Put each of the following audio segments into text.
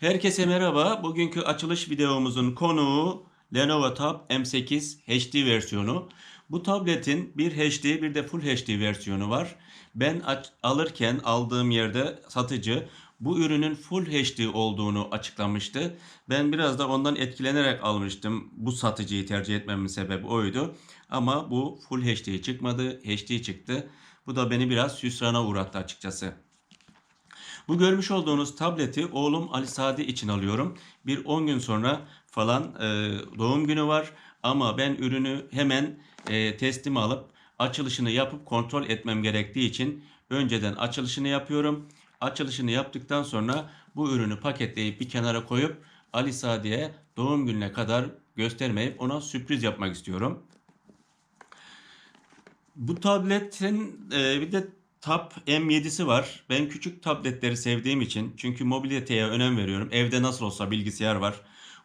Herkese merhaba. Bugünkü açılış videomuzun konuğu Lenovo Tab M8 HD versiyonu. Bu tabletin bir HD bir de Full HD versiyonu var. Ben alırken aldığım yerde satıcı bu ürünün Full HD olduğunu açıklamıştı. Ben biraz da ondan etkilenerek almıştım. Bu satıcıyı tercih etmemin sebebi oydu. Ama bu Full HD çıkmadı, HD çıktı. Bu da beni biraz hüsrana uğrattı açıkçası. Bu görmüş olduğunuz tableti oğlum Ali Sadi için alıyorum. Bir 10 gün sonra falan e, doğum günü var. Ama ben ürünü hemen e, teslim alıp açılışını yapıp kontrol etmem gerektiği için önceden açılışını yapıyorum. Açılışını yaptıktan sonra bu ürünü paketleyip bir kenara koyup Ali Sadi'ye doğum gününe kadar göstermeyip ona sürpriz yapmak istiyorum. Bu tabletin e, bir de Tab M7'si var. Ben küçük tabletleri sevdiğim için çünkü mobiliteye önem veriyorum. Evde nasıl olsa bilgisayar var.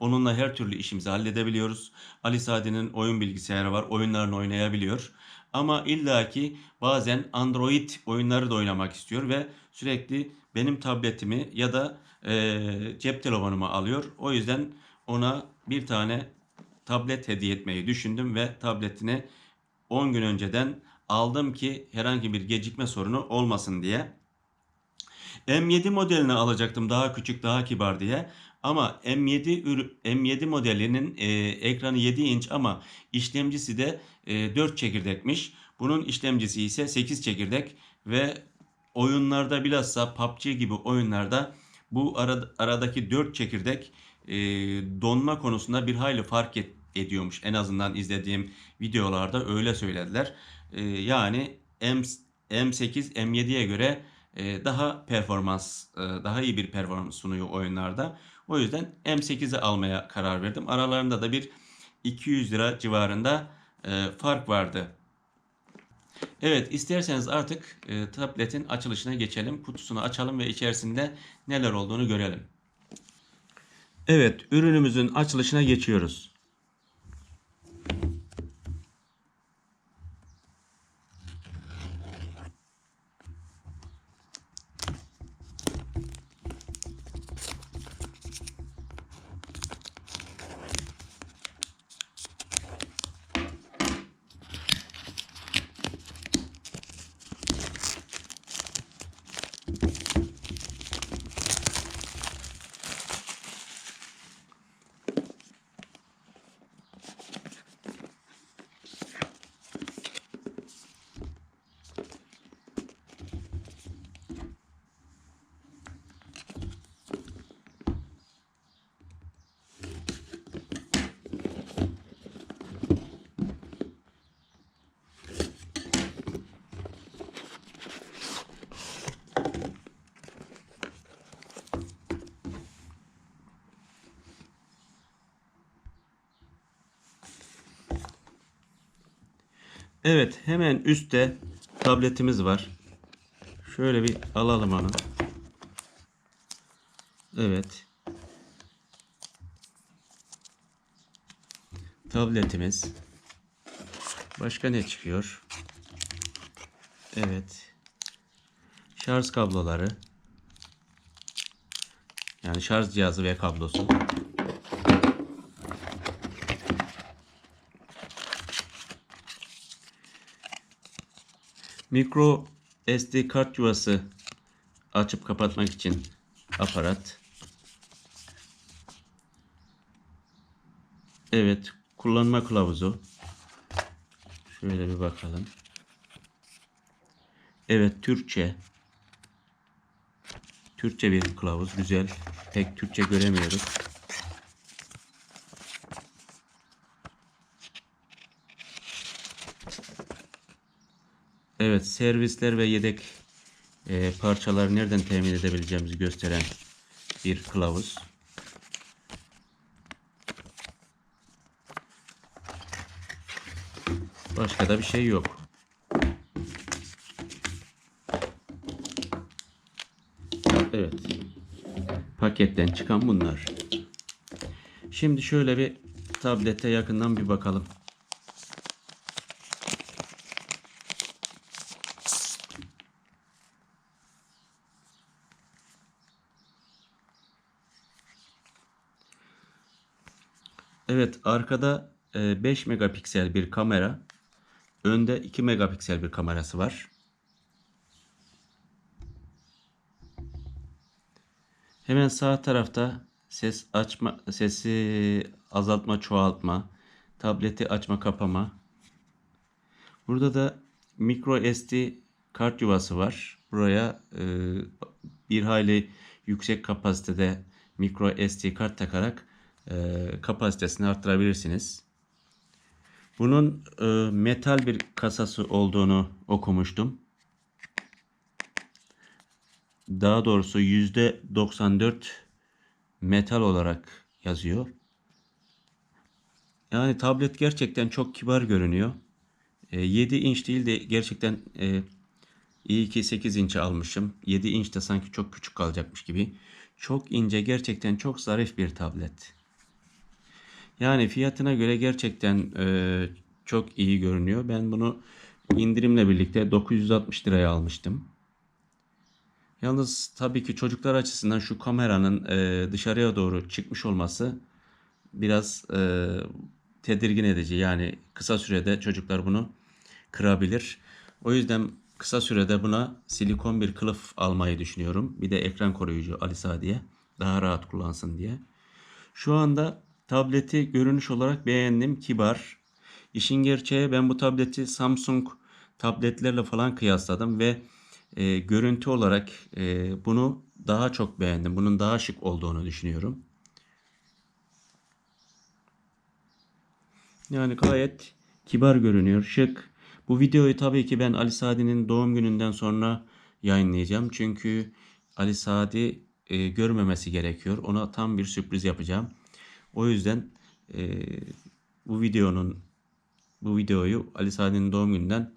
Onunla her türlü işimizi halledebiliyoruz. Ali Sadi'nin oyun bilgisayarı var. Oyunlarını oynayabiliyor. Ama illaki bazen Android oyunları da oynamak istiyor ve sürekli benim tabletimi ya da e, cep telefonumu alıyor. O yüzden ona bir tane tablet hediye etmeyi düşündüm ve tabletini 10 gün önceden aldım ki herhangi bir gecikme sorunu olmasın diye. M7 modelini alacaktım daha küçük daha kibar diye. Ama M7 ürü- M7 modelinin e, ekranı 7 inç ama işlemcisi de e, 4 çekirdekmiş. Bunun işlemcisi ise 8 çekirdek ve oyunlarda bilhassa PUBG gibi oyunlarda bu ara- aradaki 4 çekirdek e, donma konusunda bir hayli fark et- ediyormuş. En azından izlediğim videolarda öyle söylediler. E, yani M, M8 M7'ye göre e, daha performans, e, daha iyi bir performans sunuyor oyunlarda. O yüzden M8'i almaya karar verdim. Aralarında da bir 200 lira civarında e, fark vardı. Evet, isterseniz artık e, tabletin açılışına geçelim. Kutusunu açalım ve içerisinde neler olduğunu görelim. Evet, ürünümüzün açılışına geçiyoruz. Evet, hemen üstte tabletimiz var. Şöyle bir alalım onu. Evet. Tabletimiz. Başka ne çıkıyor? Evet. Şarj kabloları. Yani şarj cihazı ve kablosu. Mikro SD kart yuvası açıp kapatmak için aparat. Evet, kullanma kılavuzu. Şöyle bir bakalım. Evet, Türkçe. Türkçe bir kılavuz, güzel. Pek Türkçe göremiyoruz. Evet, servisler ve yedek e, parçaları nereden temin edebileceğimizi gösteren bir kılavuz. Başka da bir şey yok. Evet. Paketten çıkan bunlar. Şimdi şöyle bir tablete yakından bir bakalım. Evet arkada e, 5 megapiksel bir kamera. Önde 2 megapiksel bir kamerası var. Hemen sağ tarafta ses açma, sesi azaltma, çoğaltma, tableti açma, kapama. Burada da micro SD kart yuvası var. Buraya e, bir hayli yüksek kapasitede micro SD kart takarak e, kapasitesini arttırabilirsiniz. Bunun e, metal bir kasası olduğunu okumuştum. Daha doğrusu %94 metal olarak yazıyor. Yani tablet gerçekten çok kibar görünüyor. E, 7 inç değil de gerçekten e, iyi ki 8 inç almışım. 7 inç de sanki çok küçük kalacakmış gibi. Çok ince gerçekten çok zarif bir tablet. Yani fiyatına göre gerçekten e, çok iyi görünüyor. Ben bunu indirimle birlikte 960 liraya almıştım. Yalnız tabii ki çocuklar açısından şu kameranın e, dışarıya doğru çıkmış olması biraz e, tedirgin edici. Yani kısa sürede çocuklar bunu kırabilir. O yüzden kısa sürede buna silikon bir kılıf almayı düşünüyorum. Bir de ekran koruyucu Alisa diye. Daha rahat kullansın diye. Şu anda tableti görünüş olarak beğendim. Kibar. İşin gerçeği ben bu tableti Samsung tabletlerle falan kıyasladım ve e, görüntü olarak e, bunu daha çok beğendim. Bunun daha şık olduğunu düşünüyorum. Yani gayet kibar görünüyor, şık. Bu videoyu tabii ki ben Ali Sadi'nin doğum gününden sonra yayınlayacağım. Çünkü Ali Sadi e, görmemesi gerekiyor. Ona tam bir sürpriz yapacağım. O yüzden e, bu videonun bu videoyu Ali Sadi'nin doğum gününden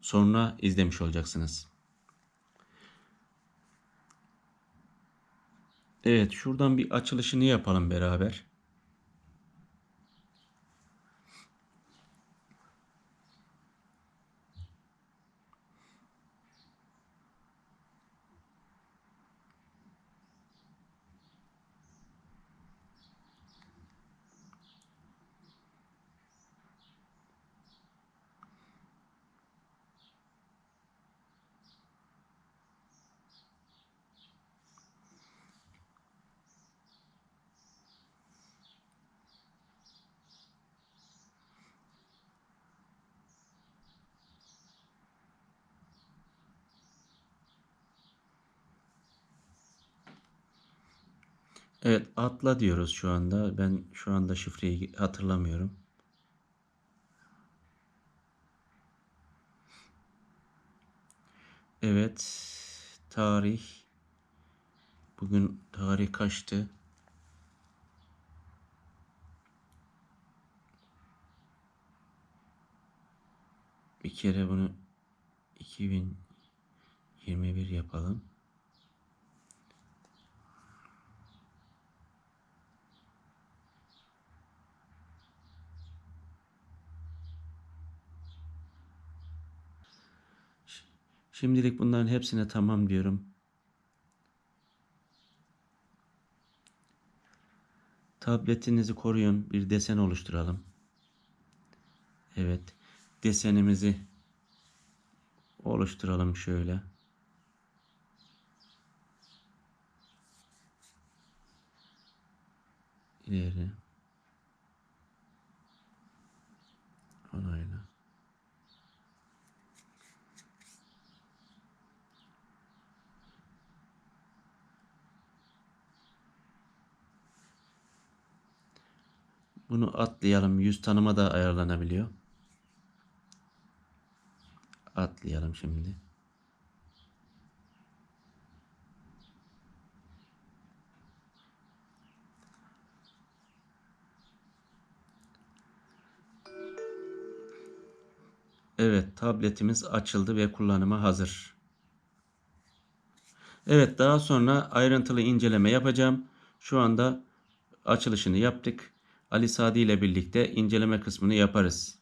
sonra izlemiş olacaksınız. Evet, şuradan bir açılışını yapalım beraber. Evet, atla diyoruz şu anda. Ben şu anda şifreyi hatırlamıyorum. Evet, tarih. Bugün tarih kaçtı? Bir kere bunu 2021 yapalım. Şimdilik bunların hepsine tamam diyorum. Tabletinizi koruyun. Bir desen oluşturalım. Evet. Desenimizi oluşturalım şöyle. İleri. Onayla. Bunu atlayalım. Yüz tanıma da ayarlanabiliyor. Atlayalım şimdi. Evet, tabletimiz açıldı ve kullanıma hazır. Evet, daha sonra ayrıntılı inceleme yapacağım. Şu anda açılışını yaptık. Ali Sadi ile birlikte inceleme kısmını yaparız.